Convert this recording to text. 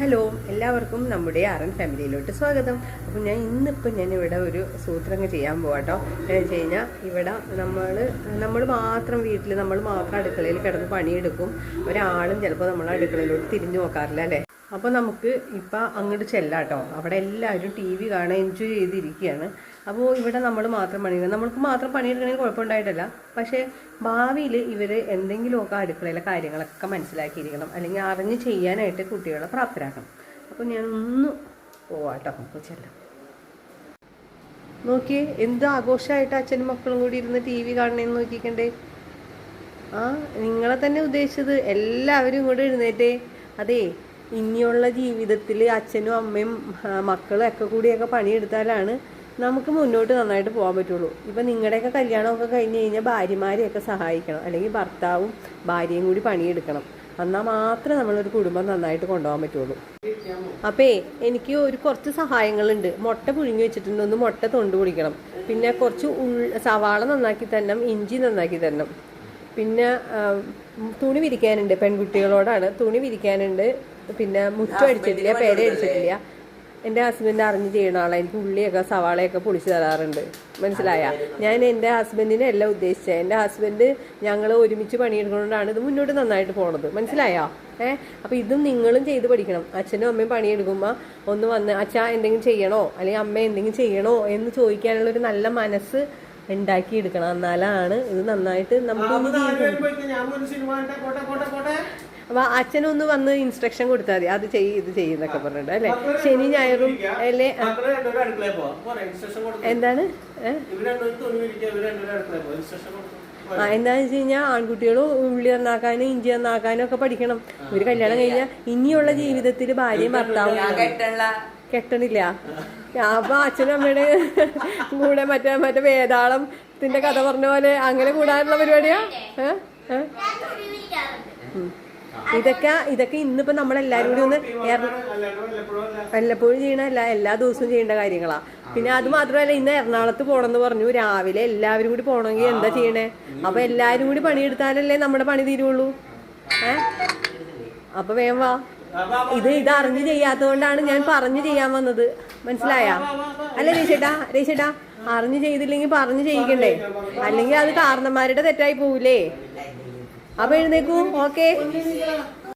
Hello എല്ലാവർക്കും നമ്മുടെ ആറൻ ഫാമിലിയിലോട്ട് സ്വാഗതം. അപ്പം ഞാൻ ഇന്നിപ്പോൾ ഞാൻ ഇവിടെ ഒരു സൂത്രങ്ങ് ചെയ്യാൻ പോവാട്ടോ. എന്ന് വെച്ച് കഴിഞ്ഞാൽ ഇവിടെ നമ്മൾ നമ്മൾ മാത്രം വീട്ടിൽ നമ്മൾ മാത്രം അടുക്കളയിൽ കിടന്ന് പണിയെടുക്കും. ഒരാളും ചിലപ്പോൾ നമ്മൾ അടുക്കളയിലോട്ട് തിരിഞ്ഞു നോക്കാറില്ല അല്ലേ? അപ്പോൾ നമുക്ക് ഇപ്പം അങ്ങോട്ട് ചെല്ലാട്ടോ. അവിടെ എല്ലാവരും ടി വി കാണാൻ എൻജോയ് ചെയ്തിരിക്കുകയാണ് അപ്പോൾ ഇവിടെ നമ്മൾ മാത്രം പണിയെടുക്കുക നമ്മൾക്ക് മാത്രം പണിയെടുക്കണമെങ്കിൽ കുഴപ്പമുണ്ടായിട്ടല്ല. പക്ഷേ ഭാവിയിൽ ഇവർ എന്തെങ്കിലുമൊക്കെ അടുക്കളയിലെ കാര്യങ്ങളൊക്കെ മനസ്സിലാക്കിയിരിക്കണം. അല്ലെങ്കിൽ അറിഞ്ഞ് ചെയ്യാനായിട്ട് കുട്ടികളെ പ്രാപ്തരാക്കണം. അപ്പോൾ ഞാൻ ഒന്ന് പോവാട്ടോ. നമുക്ക് ചെല്ലാം. നോക്കിയേ എന്ത് ആഘോഷമായിട്ട് അച്ഛനും മക്കളും കൂടി ഇരുന്ന് ടി വി കാണണേന്ന് നോക്കിക്കണ്ടേ? ആ നിങ്ങളെ തന്നെ ഉദ്ദേശിച്ചത് എല്ലാവരും ഇങ്ങോട്ട് എഴുന്നേറ്റേ. അതെ ഇനിയുള്ള ജീവിതത്തിൽ അച്ഛനും അമ്മയും മക്കളും ഒക്കെ കൂടിയൊക്കെ പണിയെടുത്താലാണ് നമുക്ക് മുന്നോട്ട് നന്നായിട്ട് പോകാൻ പറ്റുള്ളൂ. ഇപ്പം നിങ്ങളുടെയൊക്കെ കല്യാണമൊക്കെ കഴിഞ്ഞ് കഴിഞ്ഞാൽ ഭാര്യമാരെയൊക്കെ സഹായിക്കണം. അല്ലെങ്കിൽ ഭർത്താവും ഭാര്യയും കൂടി പണിയെടുക്കണം. എന്നാൽ മാത്രമേ നമ്മളൊരു കുടുംബം നന്നായിട്ട് കൊണ്ടുപോകാൻ പറ്റുള്ളൂ. അപ്പേ എനിക്ക് ഒരു കുറച്ച് സഹായങ്ങളുണ്ട്. മുട്ട പുഴുങ്ങി വെച്ചിട്ടുണ്ട്. ഒന്ന് മുട്ട തൊണ്ട് കുടിക്കണം പിന്നെ കുറച്ച് ഉൾ സവാള നന്നാക്കി തരണം. ഇഞ്ചി നന്നാക്കി തരണം. പിന്നെ തുണി വിരിക്കാനുണ്ട് പെൺകുട്ടികളോടാണ്. തുണി വിരിക്കാനുണ്ട്. പിന്നെ മുറ്റം അടിച്ചിട്ടില്ല പേര അടിച്ചിട്ടില്ല. എന്റെ ഹസ്ബൻഡ് അറിഞ്ഞ് ചെയ്യണ ആളാണ് എനിക്ക് ഉള്ളിയൊക്കെ സവാളയൊക്കെ പൊളിച്ച് തരാറുണ്ട്. മനസ്സിലായ? ഞാൻ എന്റെ ഹസ്ബൻഡിനെ അല്ല ഉദ്ദേശിച്ചത് എന്റെ ഹസ്ബൻഡ് ഞങ്ങൾ ഒരുമിച്ച് പണിയെടുക്കുന്നതുകൊണ്ടാണ് ഇത് മുന്നോട്ട് നന്നായിട്ട് പോണത്. മനസ്സിലായോ? ഏഹ് അപ്പം ഇതും നിങ്ങളും ചെയ്ത് പഠിക്കണം. അച്ഛനും അമ്മയും പണിയെടുക്കുമ്പോൾ ഒന്ന് വന്ന് അച്ഛാ എന്തെങ്കിലും ചെയ്യണോ? അല്ലെങ്കിൽ അമ്മ എന്തെങ്കിലും ചെയ്യണോ? എന്ന് ചോദിക്കാനുള്ള ഒരു നല്ല മനസ്സ് ഉണ്ടാക്കിയെടുക്കണം. എന്നാലാണ് ഇത് നന്നായിട്ട് നമുക്ക് അപ്പൊ അച്ഛനൊന്ന് വന്ന് ഇൻസ്ട്രക്ഷൻ കൊടുത്താൽ മതി. അത് ചെയ്യ് ഇത് ചെയ്യുന്നൊക്കെ പറഞ്ഞിട്ട് അല്ലെ? ശനി ഞായറും അല്ലെ? എന്താണ്? ആ എന്താന്ന് വെച്ച് കഴിഞ്ഞാൽ ആൺകുട്ടികളും ഉള്ളി നന്നാക്കാനും ഇഞ്ചി നന്നാക്കാനും ഒക്കെ പഠിക്കണം. ഒരു കല്യാണം കഴിഞ്ഞാൽ ഇനിയുള്ള ജീവിതത്തിൽ ഭാര്യയും ഭർത്താവും കെട്ടണില്ല. അപ്പൊ അച്ഛനും അമ്മയുടെ കൂടെ മറ്റേ മറ്റേ വേതാളത്തിന്റെ കഥ പറഞ്ഞ പോലെ അങ്ങനെ കൂടാനുള്ള പരിപാടിയാ. ഇതൊക്കെ ഇതൊക്കെ ഇന്നിപ്പോ നമ്മളെല്ലാരും കൂടി ഒന്ന് വല്ലപ്പോഴും ചെയ്യണല്ല എല്ലാ ദിവസവും ചെയ്യേണ്ട കാര്യങ്ങളാ. പിന്നെ അത് മാത്രമല്ല ഇന്ന് എറണാകുളത്ത് പോണെന്ന് പറഞ്ഞു. രാവിലെ എല്ലാവരും കൂടി പോണെങ്കിൽ എന്താ ചെയ്യണേ? അപ്പൊ എല്ലാരും കൂടി പണിയെടുത്താലല്ലേ നമ്മുടെ പണി തീരുള്ളൂ. ഏ? അപ്പൊ വേം വാ. ഇത് ഇത് അറിഞ്ഞ് ചെയ്യാത്തതുകൊണ്ടാണ് ഞാൻ പറഞ്ഞു ചെയ്യാൻ വന്നത്. മനസ്സിലായ? അല്ല രേശേട്ടാ രേശേട്ടാ അറിഞ്ഞ് ചെയ്തില്ലെങ്കിൽ പറഞ്ഞു ചെയ്യിക്കണ്ടേ? അല്ലെങ്കിൽ അത് കാരണന്മാരുടെ തെറ്റായി പോവില്ലേ അപ്പൊ എഴുന്നേക്കൂ ഓക്കെ?